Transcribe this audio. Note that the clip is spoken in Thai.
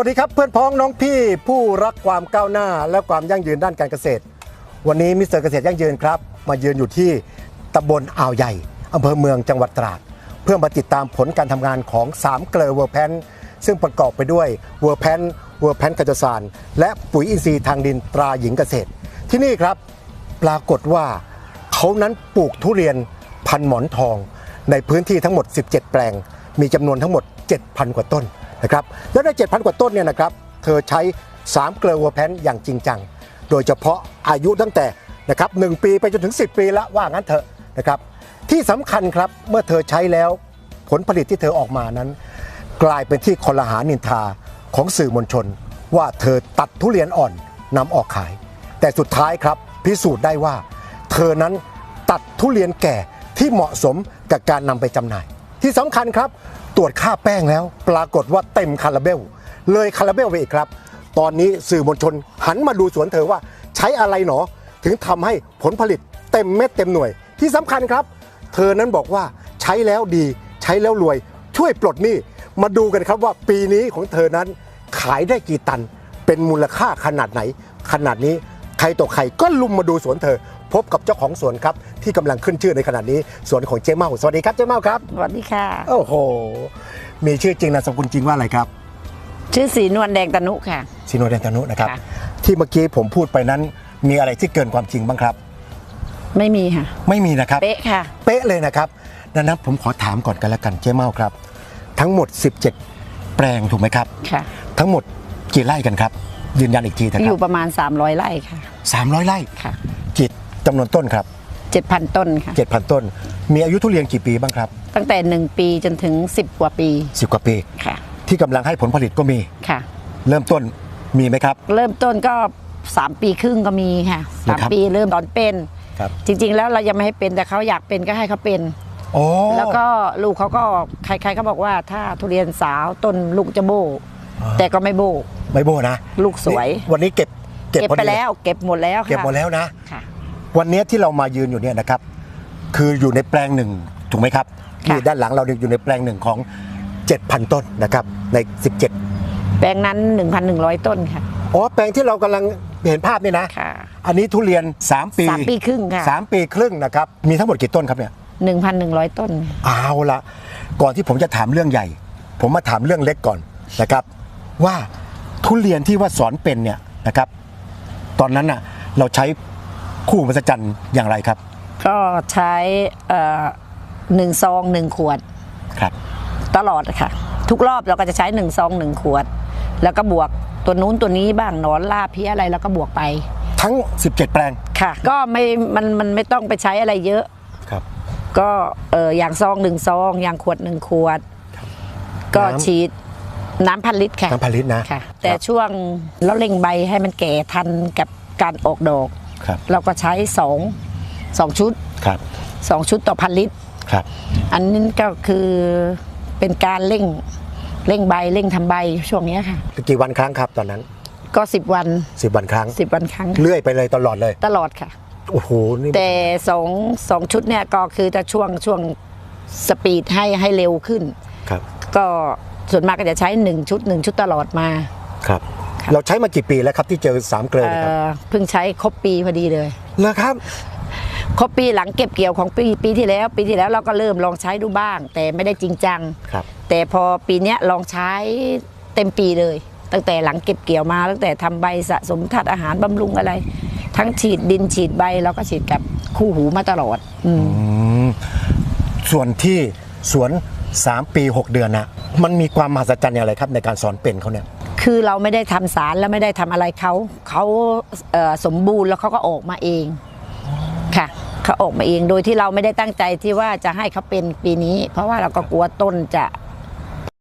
วัสดีครับเพื่อนพ้องน้องพี่ผู้รักความก้าวหน้า และความยั่งยืนด้านการเกษตร วันนี้มิสเตอร์เกษตรยั่งยืนครับ มายืนอยู่ที่ตำบลอ่าวใหญ่อำเภอเมืองจังหวัดตราด เพื่อมาติดตามผลการทำงานของ 3 เกลอเวอร์แพนซึ่งประกอบไปด้วยเวอร์แพนเวอร์แพนกัจจสารและปุ๋ยอินทรีย์ทางดินตราหญิงเกษตร ที่นี่ครับปรากฏว่าเขานั้นปลูกทุเรียนพันหมอนทอง ในพื้นที่ทั้งหมด 17 แปลง มีจำนวนทั้งหมด 7,000 กว่าต้น นะครับแล้วใน 7,000 กว่าต้นเนี่ยนะครับเธอใช้ 3 เกลือวัวแพนอย่างจริงจัง โดยเฉพาะอายุตั้งแต่นะครับ1ปีไปจนถึง 10 ปีล้วว่างั้นเถอะนะครับที่สำคัญครับเมื่อเธอใช้แล้วผลผลิตที่เธอออกมานั้น กลายเป็นที่คอลหานินทาของสื่อมวลชน ว่าเธอตัดทุเรียนอ่อนนำออกขาย แต่สุดท้ายครับพิสูจน์ได้ว่า เธอนั้นตัดทุเรียนแก่ที่เหมาะสมกับการนำไปจำหน่าย ที่สำคัญครับ ตรวจค่าแป้งแล้ว ปรากฏว่าเต็มคาราเบล เลยคาราเบลไปอีกครับ ตอนนี้สื่อมวลชนหันมาดูสวนเธอว่าใช้อะไรหนอ ถึงทำให้ผลผลิตเต็มเม็ดเต็มหน่วย ที่สำคัญครับ เธอนั้นบอกว่าใช้แล้วดี ใช้แล้วรวย ช่วยปลดหนี้มาดูกันครับว่าปีนี้ของเธอนั้นขายได้กี่ตัน เป็นมูลค่าขนาดไหน ขนาดนี้ ใครต่อใครก็ลุมมาดูสวนเธอ พบกับเจ้าของสวนครับ ที่กำลังขึ้นชื่อในขณะนี้สวนของเจ๊เมาสวัสดีครับเจ๊เมาครับ สวัสดีค่ะ โอ้โห มีชื่อจริงนามสกุลจริงว่าอะไรครับ ชื่อสีนวลแดงตะนุค่ะซิโนเดนตานุนะครับ ค่ะ ที่เมื่อกี้ผมพูดไปนั้น มีอะไรที่เกินความจริงบ้างครับ ไม่มีค่ะ ไม่มีนะครับ เป๊ะค่ะ เป๊ะเลยนะครับดังนั้นผมขอถามก่อนกันแล้วกันเจ๊เมาครับ ทั้งหมด 17 แปลงถูกไหมครับ ค่ะ ทั้งหมดกี่ไร่กันครับ ยืนยันอีกทีนะคอรัยู่ประมาณ 300 ไร่ค่ะบ300ไร่ค่ะ กี่จำนวนต้นครับ 7,000 ต้นค่ะ 7,000 ต้น มีอายุทุเรียนกี่ปีบ้างครับ ตั้งแต่ 1 ปีจนถึง 10 กว่าปี10 กว่าปี ค่ะที่กำลังให้ผลผลิตก็มี ค่ะ เริ่มต้นมีไหมครับ เริ่มต้นก็ 3 ปีครึ่งก็มีค่ะนะครับ 3 ปีเริ่มตอนเป็น ครับจริง ๆ แล้วเรายังไม่ให้เป็นแต่เขาอยากเป็นก็ให้เขาเป็น โอ้แล้วก็ลูกเขาก็ใครๆก็บอกว่าถ้าทุเรียนสาวต้นลูกจะโบอ่า แต่ก็ไม่โบไม่โบนะ ลูกสวยนี่วันนี้เก็บเก็บพอไปดีเยแล้ว เก็บหมดแล้วค่ะเก็บหมดแล้วนะค่ะวันนี้ที่เรามายืนอยู่เนี่ยนะครับ คืออยู่ในแปลงหนึ่งถูกไหมครับค่ะนี่ด้านหลังเราเนี่ยอยู่ในแปลงหนึ่งของ7,000 ต้นนะครับใน 17 แปลงนั้น 1,100 ต้นค่ะอ๋อแปลงที่เรากำลังเห็นภาพนี่นะค่ะอันนี้ทุเรียน 3 ปีสามปีครึ่งค่ะสามปีครึ่งนะครับมีทั้งหมดกี่ต้นครับเนี่ย1,100 ต้นเอาละก่อนที่ผมจะถามเรื่องใหญ่ ผมมาถามเรื่องเล็กก่อนนะครับ ว่าทุเรียนที่ว่าสอนเป็นเนี่ยนะครับตอนนั้นน่ะเราใช้คู่มหัศจรรย์อย่างไรครับ ก็ใช้เอ่อหนึ่งซองหนึ่งขวดครับ ตลอดค่ะ ทุกรอบเราก็จะใช้หนึ่งซองหนึ่งขวด แล้วก็บวกตัวนู้นตัวนี้บ้างหนอนล่าเพี้ยอะไรแล้วก็บวกไป ทั้ง 17 แปลงค่ะ ก็ไม่มันมันไม่ต้องไปใช้อะไรเยอะครับ ก็เอออย่างซองหนึ่งซอง อย่างขวดหนึ่งขวด ก็น้ำฉีด น้ำพันลิตรค่ะน้ำพันลิตรนะค่ะ แต่ครับช่วงเราเร่งใบให้มันแก่ทันกับการออกดอกครับเราก็ใช้สองสองชุดครับสองชุดต่อพันลิตรครับ อันนี้ก็คือเป็นการเร่งเร่งใบเร่งทำใบช่วงเนี้ยค่ะกี่วันครั้งครับตอนนั้น ก็10วัน10วันครั้ง10วันครั้ง เลื่อยไปเลยตลอดเลย ตลอดค่ะโอ้โหนี่แต่สองสองชุดเนี่ยก็คือจะช่วงช่วงสปีดให้ให้เร็วขึ้นครับ ก็ ส่วนมากก็จะใช้1ชุด1ชุดตลอดมาครับครับเราใช้มากี่ปีแล้วครับที่เจอสามเกลือเอ่เนยครับอเพิ่งใช้ครบปีพอดีเลย เหรอครับ ครบปีหลังเก็บเกี่ยวของปีปีที่แล้ว ปีที่แล้วเราก็เริ่มลองใช้ดูบ้าง แต่ไม่ได้จริงจัง ครับ แต่พอปีเนี้ยลองใช้เต็มปีเลย ตั้งแต่หลังเก็บเกี่ยวมา ตั้งแต่ทำใบสะสมธาตุอาหารบำรุงอะไร ทั้งฉีดดินฉีดใบเราก็ฉีดกับคู่หูมาตลอดอืม อืมส่วนที่สวน 3 ปี 6 เดือนนะมันมีความมหัศจรรย์อย่างไรครับในการสอนเป็นเขาเนี่ย คือเราไม่ได้ทำสารแล้วไม่ได้ทำอะไรเขาเขาเอ่อสมบูรณ์แล้วเขาก็ออกมาเองค่ะเขาออกมาเองโดยที่เราไม่ได้ตั้งใจที่ว่าจะให้เขาเป็นปีนี้ เพราะว่าเราก็กลัวต้นจะ